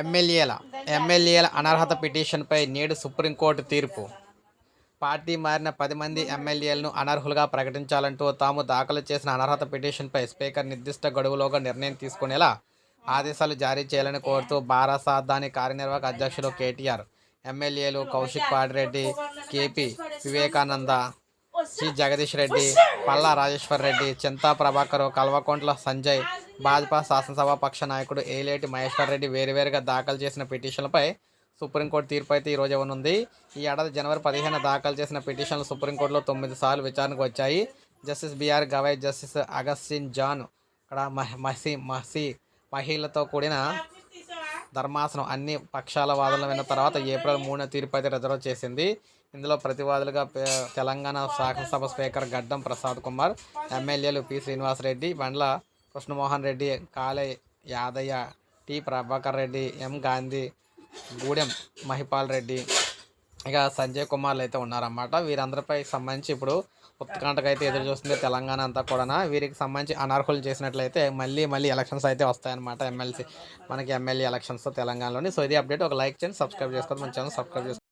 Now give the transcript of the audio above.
ఎమ్మెల్యేల ఎమ్మెల్యేల అనర్హత పిటిషన్పై నేడు సుప్రీంకోర్టు తీర్పు. పార్టీ మారిన పది మంది ఎమ్మెల్యేలను అనర్హులుగా ప్రకటించాలంటూ తాము దాఖలు చేసిన అనర్హత పిటిషన్పై స్పీకర్ నిర్దిష్ట గడువులోగా నిర్ణయం తీసుకునేలా ఆదేశాలు జారీ చేయాలని కోరుతూ బారాసాత్ దాని కార్యనిర్వాహక అధ్యక్షులు కేటీఆర్ ఎమ్మెల్యేలు కౌశిక్ పాడిరెడ్డి కేపీ వివేకానంద సి జగదీష్ రెడ్డి పల్లా రాజేశ్వర్ రెడ్డి చింతా ప్రభాకర్ కల్వకుంట్ల సంజయ్ భాజపా శాసనసభ పక్ష నాయకుడు ఏలేటి మహేశ్వర్ రెడ్డి వేరువేరుగా దాఖలు చేసిన పిటిషన్లపై సుప్రీంకోర్టు తీర్పు అయితే ఈరోజు ఇవ్వనుంది ఈ ఏడాది జనవరి పదిహేను దాఖలు చేసిన పిటిషన్లు సుప్రీంకోర్టులో తొమ్మిది సార్లు విచారణకు వచ్చాయి. Justice BR Gavai justice Augustine John ఇక్కడ మహ- మసి మసి కూడిన ధర్మాసనం అన్ని పక్షాల వాదనలు విన్న తర్వాత ఏప్రిల్ మూడున తీర్పు అయితే రిజర్వ్ చేసింది. ఇందులో ప్రతివాదులుగా తెలంగాణ శాసనసభ స్పీకర్ గడ్డం ప్రసాద్ కుమార్ ఎమ్మెల్యేలు P Srinivasa Reddy Bandla Krishnamohan Reddy Kale Yadaiah T Prabhakar Reddy M Gandhi Gudem Mahipal Reddy ఇక సంజయ్ కుమార్లు అయితే ఉన్నారన్నమాట. వీరందరిపై సంబంధించి ఇప్పుడు ఉత్కంఠకు అయితే ఎదురు చూస్తుంది తెలంగాణ అంతా కూడా వీరికి సంబంధించి అనర్హులు చేసినట్లయితే మళ్ళీ మళ్ళీ ఎలక్షన్స్ అయితే వస్తాయన్నమాట ఎమ్మెల్సీ. మనకి ఎమ్మెల్యే ఎలక్షన్స్ తెలంగాణలోని. సో ఇది అప్డేట్ ఒక లైక్ చేయండి సబ్స్క్రైబ్ చేసుకోండి. మన ఛానల్ సబ్స్క్రైబ్ చేసుకోండి.